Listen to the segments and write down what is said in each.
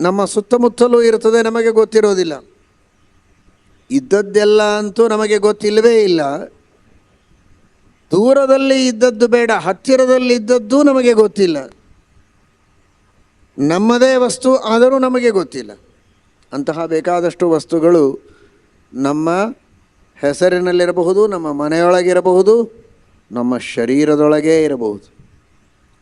ನಮ್ಮ ಸುತ್ತಮುತ್ತಲೂ ಇರ್ತದೆ ನಮಗೆ ಗೊತ್ತಿರೋದಿಲ್ಲ. ಇದ್ದದ್ದೆಲ್ಲ ಅಂತೂ ನಮಗೆ ಗೊತ್ತಿಲ್ಲವೇ ಇಲ್ಲ. ದೂರದಲ್ಲಿ ಇದ್ದದ್ದು ಬೇಡ, ಹತ್ತಿರದಲ್ಲಿ ಇದ್ದದ್ದು ನಮಗೆ ಗೊತ್ತಿಲ್ಲ. ನಮ್ಮದೇ ವಸ್ತು, ಆದರೂ ನಮಗೆ ಗೊತ್ತಿಲ್ಲ. ಅಂತಹ ಬೇಕಾದಷ್ಟು ವಸ್ತುಗಳು ನಮ್ಮ ಹೆಸರಿನಲ್ಲಿರಬಹುದು, ನಮ್ಮ ಮನೆಯೊಳಗಿರಬಹುದು, ನಮ್ಮ ಶರೀರದೊಳಗೇ ಇರಬಹುದು.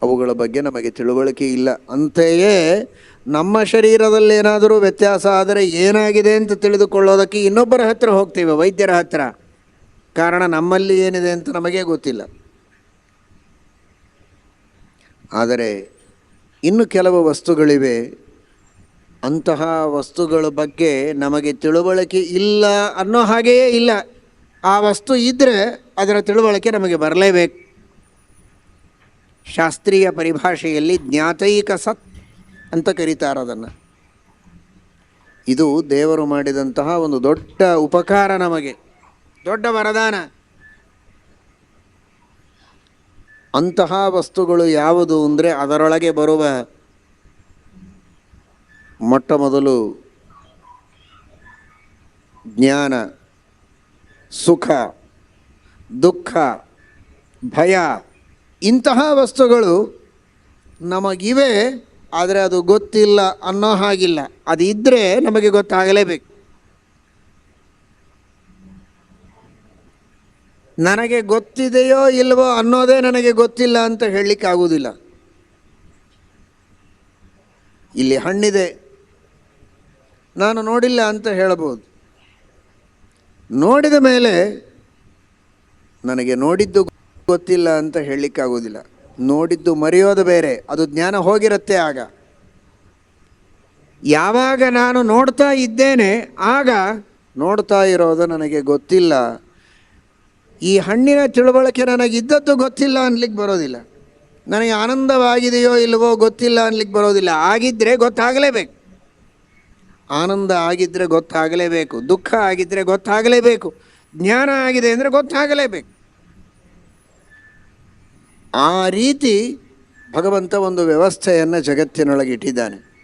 ಅವುಗಳ ಬಗ್ಗೆ ನಮಗೆ ತಿಳುವಳಿಕೆ ಇಲ್ಲ. ಅಂತೆಯೇ ನಮ್ಮ ಶರೀರದಲ್ಲಿ ಏನಾದರೂ ವ್ಯತ್ಯಾಸ ಆದರೆ ಏನಾಗಿದೆ ಅಂತ ತಿಳಿದುಕೊಳ್ಳೋದಕ್ಕೆ ಇನ್ನೊಬ್ಬರ ಹತ್ತಿರ ಹೋಗ್ತೇವೆ, ವೈದ್ಯರ ಹತ್ತಿರ ಕಾರಣ ನಮ್ಮಲ್ಲಿ ಏನಿದೆ ಅಂತ ನಮಗೆ ಗೊತ್ತಿಲ್ಲ. ಆದರೆ ಇನ್ನು ಕೆಲವು ವಸ್ತುಗಳಿವೆ. ಅಂತಹ ವಸ್ತುಗಳ ಬಗ್ಗೆ ನಮಗೆ ತಿಳುವಳಿಕೆ ಇಲ್ಲ ಅನ್ನೋ ಹಾಗೆಯೇ ಇಲ್ಲ. ಆ ವಸ್ತು ಇದ್ದರೆ ಅದರ ತಿಳುವಳಿಕೆ ನಮಗೆ ಬರಲೇಬೇಕು. ಶಾಸ್ತ್ರೀಯ ಪರಿಭಾಷೆಯಲ್ಲಿ ಜ್ಞಾತೈಕ ಸತ್ ಅಂತ ಕರೀತಾರೆ ಅದನ್ನು. ಇದು ದೇವರು ಮಾಡಿದಂತಹ ಒಂದು ದೊಡ್ಡ ಉಪಕಾರ ನಮಗೆ. ದೊಡ್ಡ ವರದಾನ. ಅಂತಹ ವಸ್ತುಗಳು ಯಾವುದು ಅಂದರೆ ಅದರೊಳಗೆ ಬರುವ ಮೊಟ್ಟ ಮೊದಲು ಜ್ಞಾನ, ಸುಖ, ದುಃಖ, ಭಯ ಇಂತಹ ವಸ್ತುಗಳು ನಮಗಿವೆ, ಆದರೆ ಅದು ಗೊತ್ತಿಲ್ಲ ಅನ್ನೋ ಹಾಗಿಲ್ಲ. ಅದು ಇದ್ದರೆ ನಮಗೆ ಗೊತ್ತಾಗಲೇಬೇಕು. ನನಗೆ ಗೊತ್ತಿದೆಯೋ ಇಲ್ವೋ ಅನ್ನೋದೇ ನನಗೆ ಗೊತ್ತಿಲ್ಲ ಅಂತ ಹೇಳಲಿಕ್ಕೆ ಆಗುವುದಿಲ್ಲ ಇಲ್ಲಿ ಹಣ್ಣಿದೆ. ನಾನು ನೋಡಿಲ್ಲ ಅಂತ ಹೇಳಬಹುದು. ನೋಡಿದ ಮೇಲೆ ನನಗೆ ನೋಡಿದ್ದು ಗೊತ್ತಿಲ್ಲ ಅಂತ ಹೇಳಲಿಕ್ಕಾಗೋದಿಲ್ಲ ನೋಡಿದ್ದು ಮರೆಯೋದು ಬೇರೆ, ಅದು ಜ್ಞಾನ ಹೋಗಿರುತ್ತೆ ಆಗ. ಯಾವಾಗ ನಾನು ನೋಡ್ತಾ ಇದ್ದೇನೆ, ಆಗ ನೋಡ್ತಾ ಇರೋದು ನನಗೆ ಗೊತ್ತಿಲ್ಲ. ಈ ಹಣ್ಣಿನ ತಿಳುವಳಿಕೆ ನನಗಿದ್ದದ್ದು ಗೊತ್ತಿಲ್ಲ ಅನ್ಲಿಕ್ಕೆ ಬರೋದಿಲ್ಲ. ನನಗೆ ಆನಂದವಾಗಿದೆಯೋ ಇಲ್ಲವೋ ಗೊತ್ತಿಲ್ಲ ಅನ್ಲಿಕ್ಕೆ ಬರೋದಿಲ್ಲ. ಆಗಿದ್ದರೆ ಗೊತ್ತಾಗಲೇಬೇಕು. ಆನಂದ ಆಗಿದ್ದರೆ ಗೊತ್ತಾಗಲೇಬೇಕು. ದುಃಖ ಆಗಿದ್ದರೆ ಗೊತ್ತಾಗಲೇಬೇಕು. ಜ್ಞಾನ ಆಗಿದೆ ಅಂದರೆ ಗೊತ್ತಾಗಲೇಬೇಕು. ಆ ರೀತಿ ಭಗವಂತ ಒಂದು ವ್ಯವಸ್ಥೆಯನ್ನು ಜಗತ್ತಿನೊಳಗೆ ಇಟ್ಟಿದ್ದಾನೆ.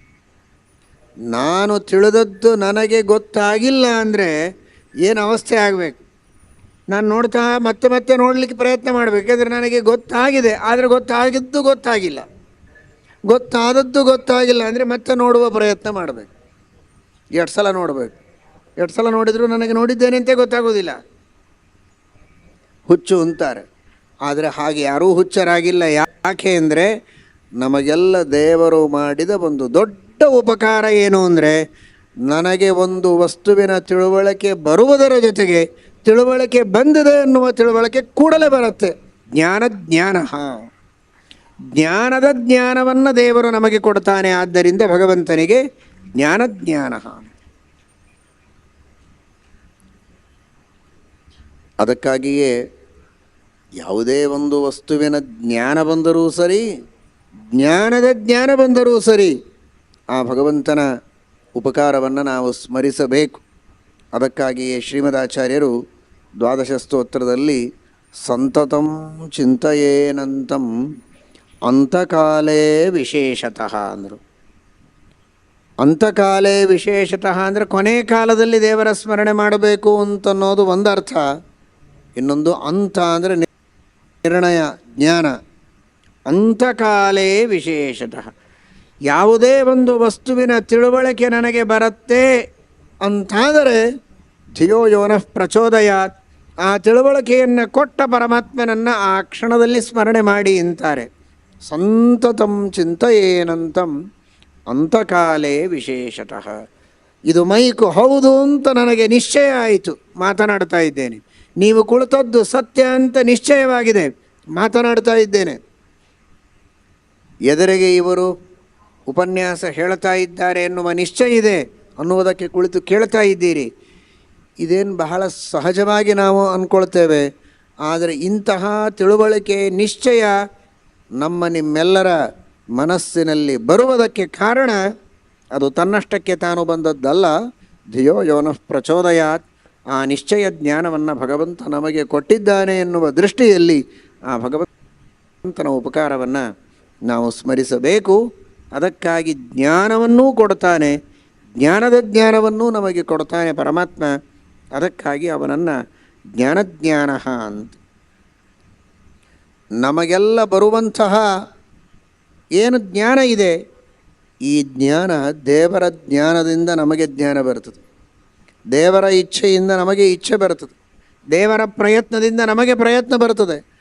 ನಾನು ತಿಳಿದದ್ದು ನನಗೆ ಗೊತ್ತಾಗಿಲ್ಲ ಅಂದರೆ ಏನು ಅವಸ್ಥೆ ಆಗಬೇಕು? ನಾನು ನೋಡ್ತಾ ಮತ್ತೆ ಮತ್ತೆ ನೋಡಲಿಕ್ಕೆ ಪ್ರಯತ್ನ ಮಾಡಬೇಕು. ಯಾಕಂದರೆ ನನಗೆ ಗೊತ್ತಾಗಿದೆ. ಆದರೆ ಗೊತ್ತಾಗಿದ್ದು ಗೊತ್ತಾಗಿಲ್ಲ. ಗೊತ್ತಾದದ್ದು ಗೊತ್ತಾಗಿಲ್ಲ ಅಂದರೆ ಮತ್ತೆ ನೋಡುವ ಪ್ರಯತ್ನ ಮಾಡಬೇಕು. ಎರಡು ಸಲ ನೋಡಬೇಕು. ಎರಡು ಸಲ ನೋಡಿದರೂ ನನಗೆ ನೋಡಿದ್ದೇನೆ ಅಂತ ಗೊತ್ತಾಗೋದಿಲ್ಲ. ಹುಚ್ಚು ಅಂತಾರೆ. ಆದರೆ ಹಾಗೆ ಯಾರೂ ಹುಚ್ಚರಾಗಿಲ್ಲ. ಯಾಕೆ ಅಂದರೆ ನಮಗೆಲ್ಲ ದೇವರು ಮಾಡಿದ ಒಂದು ದೊಡ್ಡ ಉಪಕಾರ ಏನು ಅಂದರೆ ನನಗೆ ಒಂದು ವಸ್ತುವಿನ ತಿಳುವಳಿಕೆ ಬರುವುದರ ಜೊತೆಗೆ ತಿಳುವಳಿಕೆ ಬಂದಿದೆ ಎನ್ನುವ ತಿಳುವಳಿಕೆ ಕೂಡಲೇ ಬರುತ್ತೆ. ಜ್ಞಾನ ಜ್ಞಾನ. ಜ್ಞಾನದ ಜ್ಞಾನವನ್ನು ದೇವರು ನಮಗೆ ಕೊಡ್ತಾನೆ. ಆದ್ದರಿಂದ ಭಗವಂತನಿಗೆ ಜ್ಞಾನ ಜ್ಞಾನ. ಅದಕ್ಕಾಗಿಯೇ ಯಾವುದೇ ಒಂದು ವಸ್ತುವಿನ ಜ್ಞಾನ ಬಂದರೂ ಸರಿ, ಜ್ಞಾನದ ಜ್ಞಾನ ಬಂದರೂ ಸರಿ ಆ ಭಗವಂತನ ಉಪಕಾರವನ್ನು ನಾವು ಸ್ಮರಿಸಬೇಕು. ಅದಕ್ಕಾಗಿಯೇ ಶ್ರೀಮದಾಚಾರ್ಯರು ದ್ವಾದಶ ಸ್ತೋತ್ರದಲ್ಲಿ, ಸಂತತಂ ಚಿಂತೆಯೇನಂತಂ ಅಂತಕಾಲೇ ವಿಶೇಷತಃ ಅಂದರು. ಅಂತಕಾಲೇ ವಿಶೇಷತಃ ಅಂದರೆ ಕೊನೆ ಕಾಲದಲ್ಲಿ ದೇವರ ಸ್ಮರಣೆ ಮಾಡಬೇಕು ಅಂತನ್ನೋದು ಒಂದು ಅರ್ಥ ಇನ್ನೊಂದು ಅಂತ ಅಂದರೆ ನಿರ್ಣಯ, ಜ್ಞಾನ. ಅಂತಕಾಲೇ ವಿಶೇಷತಃ. ಯಾವುದೇ ಒಂದು ವಸ್ತುವಿನ ತಿಳುವಳಿಕೆ ನನಗೆ ಬರುತ್ತೆ ಅಂತಾದರೆ ಧಿಯೋ ಯೋನಃ ಪ್ರಚೋದಯಾತ್. ಆ ತಿಳುವಳಿಕೆಯನ್ನು ಕೊಟ್ಟ ಪರಮಾತ್ಮನನ್ನು ಆ ಕ್ಷಣದಲ್ಲಿ ಸ್ಮರಣೆ ಮಾಡಿ ಅಂತಾರೆ. ಸಂತತಂ ಚಿಂತೆಯೇನಂತಂ ಅಂತಕಾಲೇ ವಿಶೇಷತಃ. ಇದು ಮೈಕು ಹೌದು ಅಂತ ನನಗೆ ನಿಶ್ಚಯ ಆಯಿತು. ಮಾತನಾಡ್ತಾ ಇದ್ದೇನೆ. ನೀವು ಕುಳಿತದ್ದು ಸತ್ಯ ಅಂತ ನಿಶ್ಚಯವಾಗಿದೆ. ಮಾತನಾಡ್ತಾ ಇದ್ದೇನೆ. ಎದುರಿಗೆ ಇವರು ಉಪನ್ಯಾಸ ಹೇಳ್ತಾ ಇದ್ದಾರೆ ಎನ್ನುವ ನಿಶ್ಚಯ ಇದೆ. ಅನ್ನುವುದಕ್ಕೆ ಕುಳಿತು ಕೇಳ್ತಾ ಇದ್ದೀರಿ. ಇದೇನು ಬಹಳ ಸಹಜವಾಗಿ ನಾವು ಅಂದ್ಕೊಳ್ತೇವೆ ಆದರೆ ಇಂತಹ ತಿಳುವಳಿಕೆ ನಿಶ್ಚಯ ನಮ್ಮ ನಿಮ್ಮೆಲ್ಲರ ಮನಸ್ಸಿನಲ್ಲಿ ಬರುವುದಕ್ಕೆ ಕಾರಣ ಅದು ತನ್ನಷ್ಟಕ್ಕೆ ತಾನು ಬಂದದ್ದಲ್ಲ. ಧಿಯೋ ಯೋನಃ ಪ್ರಚೋದಯಾತ್. ಆ ನಿಶ್ಚಯ ಜ್ಞಾನವನ್ನು ಭಗವಂತ ನಮಗೆ ಕೊಟ್ಟಿದ್ದಾನೆ ಎನ್ನುವ ದೃಷ್ಟಿಯಲ್ಲಿ ಆ ಭಗವಂತನ ಉಪಕಾರವನ್ನು ನಾವು ಸ್ಮರಿಸಬೇಕು. ಅದಕ್ಕಾಗಿ ಜ್ಞಾನವನ್ನೂ ಕೊಡ್ತಾನೆ. ಜ್ಞಾನದ ಜ್ಞಾನವನ್ನೂ ನಮಗೆ ಕೊಡ್ತಾನೆ ಪರಮಾತ್ಮ. ಅದಕ್ಕಾಗಿ ಅವನನ್ನು ಜ್ಞಾನಜ್ಞಾನ ಅಂತ. ನಮಗೆಲ್ಲ ಬರುವಂತಹ ಏನು ಜ್ಞಾನ ಇದೆ? ಈ ಜ್ಞಾನ ದೇವರ ಜ್ಞಾನದಿಂದ ನಮಗೆ ಜ್ಞಾನ ಬರ್ತದೆ. ದೇವರ ಇಚ್ಛೆಯಿಂದ ನಮಗೆ ಇಚ್ಛೆ ಬರ್ತದೆ. ದೇವರ ಪ್ರಯತ್ನದಿಂದ ನಮಗೆ ಪ್ರಯತ್ನ ಬರ್ತದೆ.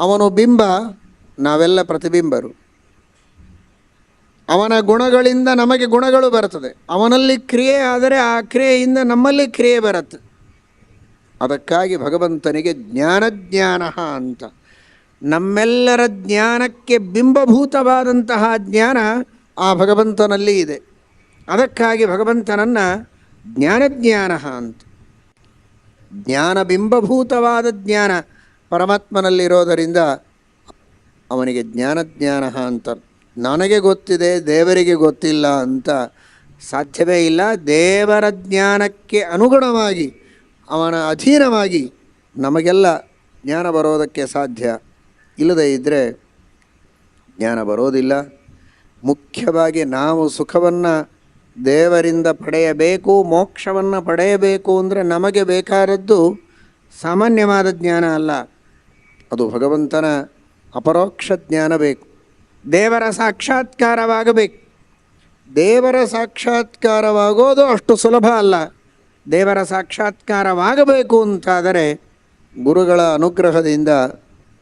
ಅವನು ಬಿಂಬ, ನಾವೆಲ್ಲ ಪ್ರತಿಬಿಂಬರು. ಅವನ ಗುಣಗಳಿಂದ ನಮಗೆ ಗುಣಗಳು ಬರ್ತದೆ ಅವನಲ್ಲಿ ಕ್ರಿಯೆ ಆದರೆ ಆ ಕ್ರಿಯೆಯಿಂದ ನಮ್ಮಲ್ಲಿ ಕ್ರಿಯೆ ಬರುತ್ತೆ. ಅದಕ್ಕಾಗಿ ಭಗವಂತನಿಗೆ ಜ್ಞಾನಜ್ಞಾನ ಅಂತ. ನಮ್ಮೆಲ್ಲರ ಜ್ಞಾನಕ್ಕೆ ಬಿಂಬಭೂತವಾದಂತಹ ಜ್ಞಾನ ಆ ಭಗವಂತನಲ್ಲಿ ಇದೆ. ಅದಕ್ಕಾಗಿ ಭಗವಂತನನ್ನು ಜ್ಞಾನಜ್ಞಾನ ಅಂತ. ಜ್ಞಾನ ಬಿಂಬಭೂತವಾದ ಜ್ಞಾನ. ಪರಮಾತ್ಮನಲ್ಲಿರೋದರಿಂದ ಅವನಿಗೆ ಜ್ಞಾನಜ್ಞಾನ ಅಂತ, ನನಗೆ ಗೊತ್ತಿದೆ, ದೇವರಿಗೆ ಗೊತ್ತಿಲ್ಲ ಅಂತ ಸಾಧ್ಯವೇ ಇಲ್ಲ. ದೇವರ ಜ್ಞಾನಕ್ಕೆ ಅನುಗುಣವಾಗಿ, ಅವನ ಅಧೀನವಾಗಿ ನಮಗೆಲ್ಲ ಜ್ಞಾನ ಬರೋದಕ್ಕೆ ಸಾಧ್ಯ. ಇಲ್ಲದೇ ಇದ್ದರೆ ಜ್ಞಾನ ಬರೋದಿಲ್ಲ. ಮುಖ್ಯವಾಗಿ ನಾವು ಸುಖವನ್ನು ದೇವರಿಂದ ಪಡೆಯಬೇಕು, ಮೋಕ್ಷವನ್ನು ಪಡೆಯಬೇಕು ಅಂದರೆ ನಮಗೆ ಬೇಕಾದದ್ದು ಸಾಮಾನ್ಯವಾದ ಜ್ಞಾನ ಅಲ್ಲ. ಅದು ಭಗವಂತನ ಅಪರೋಕ್ಷ ಜ್ಞಾನ ಬೇಕು. ದೇವರ ಸಾಕ್ಷಾತ್ಕಾರವಾಗಬೇಕು. ದೇವರ ಸಾಕ್ಷಾತ್ಕಾರವಾಗೋದು ಅಷ್ಟು ಸುಲಭ ಅಲ್ಲ. ದೇವರ ಸಾಕ್ಷಾತ್ಕಾರವಾಗಬೇಕು ಅಂತಾದರೆ ಗುರುಗಳ ಅನುಗ್ರಹದಿಂದ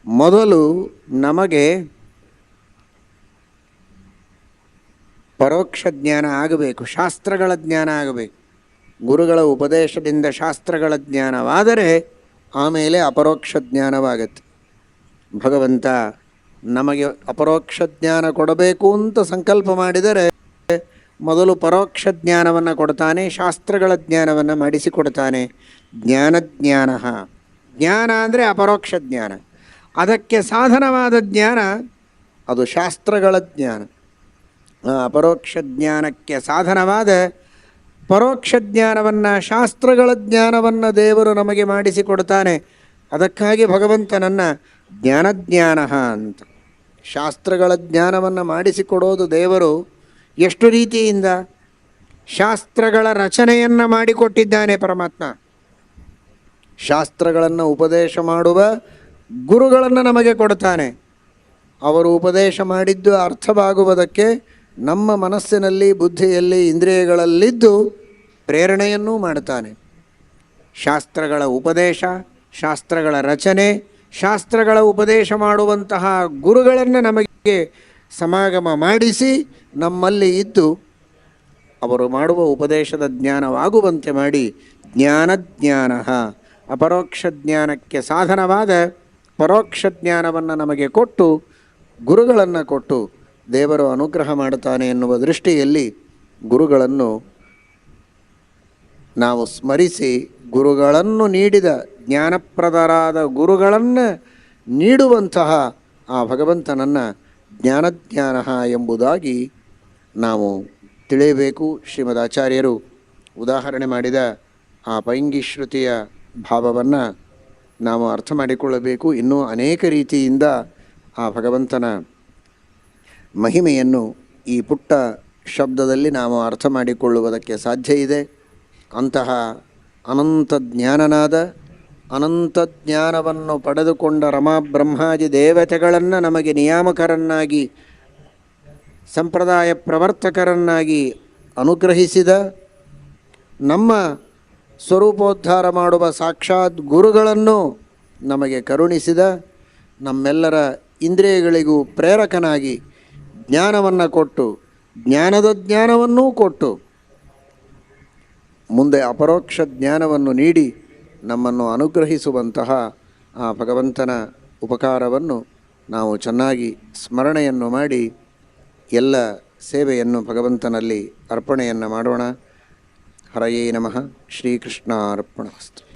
ಮೊದಲು ನಮಗೆ ಪರೋಕ್ಷ ಜ್ಞಾನ ಆಗಬೇಕು, ಶಾಸ್ತ್ರಗಳ ಜ್ಞಾನ ಆಗಬೇಕು. ಗುರುಗಳ ಉಪದೇಶದಿಂದ ಶಾಸ್ತ್ರಗಳ ಜ್ಞಾನವಾದರೆ ಆಮೇಲೆ ಅಪರೋಕ್ಷ ಜ್ಞಾನವಾಗತ್ತೆ. ಭಗವಂತ ನಮಗೆ ಅಪರೋಕ್ಷ ಜ್ಞಾನ ಕೊಡಬೇಕು ಅಂತ ಸಂಕಲ್ಪ ಮಾಡಿದರೆ ಮೊದಲು ಪರೋಕ್ಷ ಜ್ಞಾನವನ್ನು ಕೊಡ್ತಾನೆ, ಶಾಸ್ತ್ರಗಳ ಜ್ಞಾನವನ್ನು ಮಾಡಿಸಿಕೊಡ್ತಾನೆ. ಜ್ಞಾನಜ್ಞಾನ ಜ್ಞಾನ. ಅಂದರೆ ಅಪರೋಕ್ಷ ಜ್ಞಾನ. ಅದಕ್ಕೆ ಸಾಧನವಾದ ಜ್ಞಾನ ಅದು ಶಾಸ್ತ್ರಗಳ ಜ್ಞಾನ. ಅಪರೋಕ್ಷ ಜ್ಞಾನಕ್ಕೆ ಸಾಧನವಾದ ಪರೋಕ್ಷ ಜ್ಞಾನವನ್ನು, ಶಾಸ್ತ್ರಗಳ ಜ್ಞಾನವನ್ನು ದೇವರು ನಮಗೆ ಮಾಡಿಸಿಕೊಡ್ತಾನೆ. ಅದಕ್ಕಾಗಿ ಭಗವಂತನನ್ನು ಜ್ಞಾನಜ್ಞಾನ ಅಂತ. ಶಾಸ್ತ್ರಗಳ ಜ್ಞಾನವನ್ನು ಮಾಡಿಸಿಕೊಡೋದು ದೇವರು ಎಷ್ಟು ರೀತಿಯಿಂದ? ಶಾಸ್ತ್ರಗಳ ರಚನೆಯನ್ನು ಮಾಡಿಕೊಟ್ಟಿದ್ದಾನೆ ಪರಮಾತ್ಮ. ಶಾಸ್ತ್ರಗಳನ್ನು ಉಪದೇಶ ಮಾಡುವ ಗುರುಗಳನ್ನು ನಮಗೆ ಕೊಡ್ತಾನೆ. ಅವರು ಉಪದೇಶ ಮಾಡಿದ್ದು ಅರ್ಥವಾಗುವುದಕ್ಕೆ ನಮ್ಮ ಮನಸ್ಸಿನಲ್ಲಿ, ಬುದ್ಧಿಯಲ್ಲಿ, ಇಂದ್ರಿಯಗಳಲ್ಲಿದ್ದು ಪ್ರೇರಣೆಯನ್ನೂ ಮಾಡ್ತಾನೆ ಶಾಸ್ತ್ರಗಳ ಉಪದೇಶ, ಶಾಸ್ತ್ರಗಳ ರಚನೆ ಶಾಸ್ತ್ರಗಳ ಉಪದೇಶ ಮಾಡುವಂತಹ ಗುರುಗಳನ್ನು ನಮಗೆ ಸಮಾಗಮ ಮಾಡಿಸಿ ನಮ್ಮಲ್ಲಿ ಇದ್ದು ಅವರು ಮಾಡುವ ಉಪದೇಶದ ಜ್ಞಾನವಾಗುವಂತೆ ಮಾಡಿ ಜ್ಞಾನಜ್ಞಾನ, ಅಪರೋಕ್ಷ ಜ್ಞಾನಕ್ಕೆ ಸಾಧನವಾದ ಪರೋಕ್ಷ ಜ್ಞಾನವನ್ನು ನಮಗೆ ಕೊಟ್ಟು, ಗುರುಗಳನ್ನು ಕೊಟ್ಟು ದೇವರು ಅನುಗ್ರಹ ಮಾಡುತ್ತಾನೆ ಎನ್ನುವ ದೃಷ್ಟಿಯಲ್ಲಿ ಗುರುಗಳನ್ನು ನಾವು ಸ್ಮರಿಸಿ ಗುರುಗಳನ್ನು ನೀಡಿದ ಜ್ಞಾನಪ್ರದರಾದ ಗುರುಗಳನ್ನು ನೀಡುವಂತಹ ಆ ಭಗವಂತನನ್ನು ಜ್ಞಾನಜ್ಞಾನ ಎಂಬುದಾಗಿ ನಾವು ತಿಳಿಯಬೇಕು. ಶ್ರೀಮದ್ ಆಚಾರ್ಯರು ಉದಾಹರಣೆ ಮಾಡಿದ ಆ ಪೈಂಗಿ ಶ್ರುತಿಯ ಭಾವವನ್ನು ನಾವು ಅರ್ಥ ಮಾಡಿಕೊಳ್ಳಬೇಕು. ಇನ್ನೂ ಅನೇಕ ರೀತಿಯಿಂದ ಆ ಭಗವಂತನ ಮಹಿಮೆಯನ್ನು ಈ ಪುಟ್ಟ ಶಬ್ದದಲ್ಲಿ ನಾವು ಅರ್ಥ ಮಾಡಿಕೊಳ್ಳುವುದಕ್ಕೆ ಸಾಧ್ಯ ಇದೆ. ಅಂತಹ ಅನಂತ ಜ್ಞಾನನಾದ ಅನಂತ ಜ್ಞಾನವನ್ನು ಪಡೆದುಕೊಂಡ ರಮಾ ಬ್ರಹ್ಮಾದಿ ದೇವತೆಗಳನ್ನು ನಮಗೆ ನಿಯಾಮಕರನ್ನಾಗಿ, ಸಂಪ್ರದಾಯ ಪ್ರವರ್ತಕರನ್ನಾಗಿ ಅನುಗ್ರಹಿಸಿದ ನಮ್ಮ ಸ್ವರೂಪೋದ್ಧಾರ ಮಾಡುವ ಸಾಕ್ಷಾತ್ ಗುರುಗಳನ್ನು ನಮಗೆ ಕರುಣಿಸಿದ ನಮ್ಮೆಲ್ಲರ ಇಂದ್ರಿಯಗಳಿಗೂ ಪ್ರೇರಕನಾಗಿ ಜ್ಞಾನವನ್ನು ಕೊಟ್ಟು, ಜ್ಞಾನದ ಜ್ಞಾನವನ್ನೂ ಕೊಟ್ಟು, ಮುಂದೆ ಅಪರೋಕ್ಷ ಜ್ಞಾನವನ್ನು ನೀಡಿ ನಮ್ಮನ್ನು ಅನುಗ್ರಹಿಸುವಂತಹ ಆ ಭಗವಂತನ ಉಪಕಾರವನ್ನು ನಾವು ಚೆನ್ನಾಗಿ ಸ್ಮರಣೆಯನ್ನು ಮಾಡಿ ಎಲ್ಲ ಸೇವೆಯನ್ನು ಭಗವಂತನಲ್ಲಿ ಅರ್ಪಣೆಯನ್ನು ಮಾಡೋಣ. ಹರಯೇ ನಮಃ. ಶ್ರೀಕೃಷ್ಣ ಅರ್ಪಣಮಸ್ತು